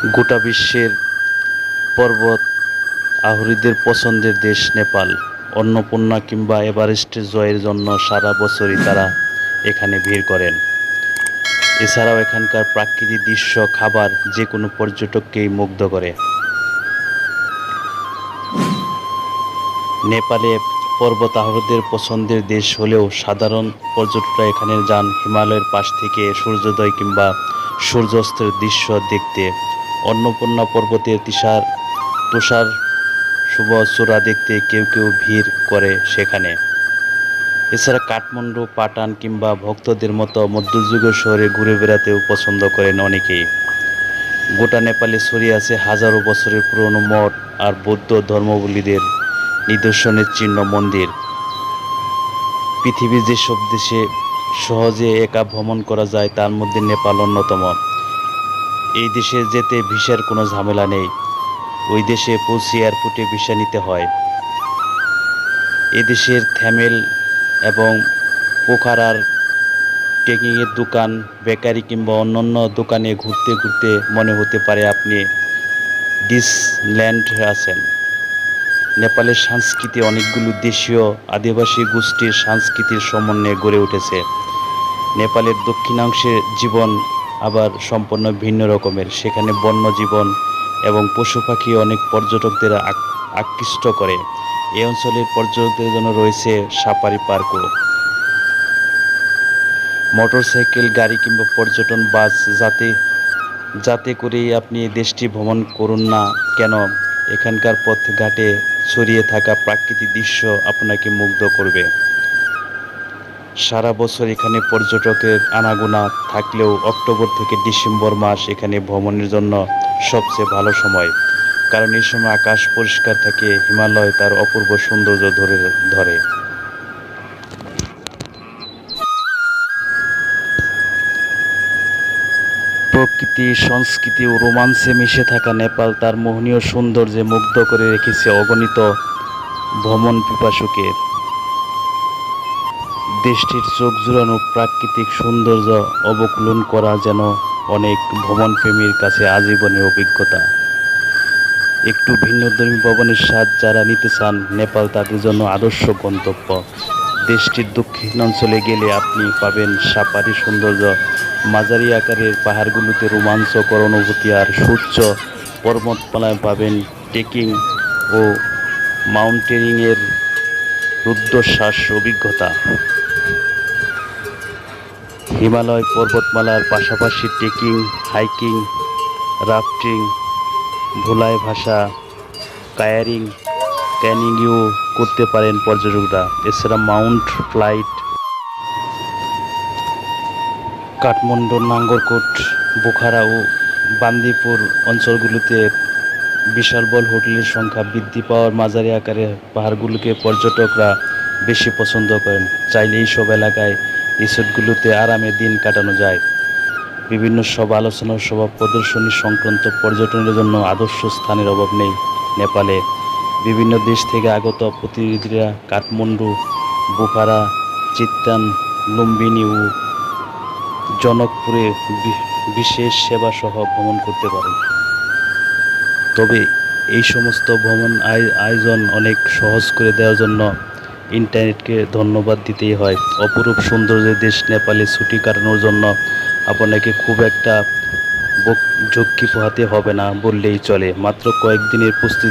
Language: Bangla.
গোটা বিশ্বের পর্বত আরোহীদের পছন্দের দেশ নেপাল। অন্নপূর্ণা কিংবা এভারেস্টের জয়ের জন্য সারা বছরই তারা এখানে ভিড় করেন। এছাড়াও এখানকার প্রাকৃতিক দৃশ্য, খাবার যে কোনো পর্যটককেই মুগ্ধ করে। নেপালে পর্বত আরোহীদের পছন্দের দেশ হলেও সাধারণ পর্যটকরা এখানে যান হিমালয়ের পাশ থেকে সূর্যোদয় কিংবা সূর্যাস্তের দৃশ্য দেখতে। অন্নপূর্ণা পর্বতের তিসার, তুষার শুভ চূড়া দেখতে কেউ কেউ ভিড় করে সেখানে। এছাড়া কাঠমান্ডু, পাটান কিংবা ভক্তদের মতো মধ্যযুগীয় শহরে ঘুরে বেড়াতেও পছন্দ করেন অনেকেই। গোটা নেপালে ছড়িয়ে আছে হাজারো বছরের পুরনো মঠ আর বৌদ্ধ ধর্মাবলীদের নিদর্শনের চিহ্ন মন্দির। পৃথিবীর যেসব দেশে সহজে একা ভ্রমণ করা যায়, তার মধ্যে নেপাল অন্যতম। এই দেশে যেতে ভিসার কোনো ঝামেলা নেই। ওই দেশে পৌঁছে এয়ারপোর্টে ভিসা নিতে হয়। এদেশের থ্যামেল এবং পোখারার ট্রেকিংয়ের দোকান, বেকারি কিংবা অন্যান্য দোকানে ঘুরতে ঘুরতে মনে হতে পারে আপনি ডিসল্যান্ড আছেন। নেপালের সংস্কৃতি অনেকগুলো দেশীয় আদিবাসী গোষ্ঠীর সংস্কৃতির সমন্বয়ে গড়ে উঠেছে। নেপালের দক্ষিণাংশের জীবন আবার সম্পূর্ণ ভিন্ন রকমের। সেখানে বন্য জীবন এবং পশু পাখি অনেক পর্যটকদের আক- আকৃষ্ট করে। এই অঞ্চলের পর্যটকদের জন্য রয়েছে সাফারি পার্কও। মোটরসাইকেল, গাড়ি কিংবা পর্যটন বাস যাতে যাতে করেই আপনি দেশটি ভ্রমণ করুন না কেন? এখানকার পথ ঘাটে ছড়িয়ে থাকা প্রাকৃতিক দৃশ্য আপনাকে মুগ্ধ করবে। সারা বছর এখানে পর্যটকের আনাগোনা থাকলেও অক্টোবর থেকে ডিসেম্বর মাস এখানে ভ্রমণের জন্য সবচেয়ে ভালো সময়। কারণ এই সময় আকাশ পরিষ্কার থাকে, হিমালয় তার অপূর্ব সৌন্দর্য ধরে ধরে। প্রকৃতি, সংস্কৃতি ও রোমান্সে মিশে থাকা নেপাল তার মোহনীয় সৌন্দর্যে মুগ্ধ করে রেখেছে অগণিত ভ্রমণ পিপাসুকে দেশটির চোখ জুড়ানো প্রাকৃতিক সৌন্দর্য অবলোকন করা যেন অনেক ভ্রমণপ্রেমীর কাছে আজীবনের অভিজ্ঞতা। একটু ভিন্ন ভিন্নধর্মী ভবনের স্বাদ যারা নিতে চান, নেপাল তাদের জন্য আদর্শ গন্তব্য। দেশটির দক্ষিণাঞ্চলে গেলে আপনি পাবেন সাপারি সৌন্দর্য, মাঝারি আকারের পাহাড়গুলোতে রোমাঞ্চকর অনুভূতি আর সূর্য পর্বতমালায় পাবেন ট্রেকিং ও মাউন্টেনিংয়ের রুদ্ধশ্বাস অভিজ্ঞতা। হিমালয় পর্বতমালার পাশাপাশি ট্রেকিং, হাইকিং, রাফটিং, ধুলায় ভাষা কায়ারিং, ক্যানিংও করতে পারেন পর্যটকরা। এছাড়া মাউন্ট ফ্লাইট কাঠমান্ডু নাঙ্গরকোট, বোখারা ও বান্দিপুর অঞ্চলগুলোতে বিশাল বল হোটেলের সংখ্যা বৃদ্ধি পাওয়ার মাঝারি আকারে পাহাড়গুলোকে পর্যটকরা বেশি পছন্দ করেন। চাইলে এই সব এলাকায় রিসোর্টগুলোতে আরামে দিন কাটানো যায়। বিভিন্ন সভা আলোচনা সভা প্রদর্শনী সংক্রান্ত পর্যটনের জন্য আদর্শ স্থানের অভাব নেই নেপালে। বিভিন্ন দেশ থেকে আগত প্রতিনিধিরা কাঠমান্ডু, বোখারা, চিত্তান, লুম্বিনী ও জনকপুরে বিশেষ সেবা সহ ভ্রমণ করতে পারেন। তবে এই সমস্ত ভ্রমণ আয়- আয়োজন অনেক সহজ করে দেওয়ার জন্য ইন্টারনেটকে ধন্যবাদ দিতেই হয়। অপরূপ সৌন্দর্যের দেশ নেপালে ছুটি কাটানোর জন্য আপনাকে খুব একটা ঝক্কি পোহাতে হবে না বললেই চলে। মাত্র কয়েকদিনের প্রস্তুতি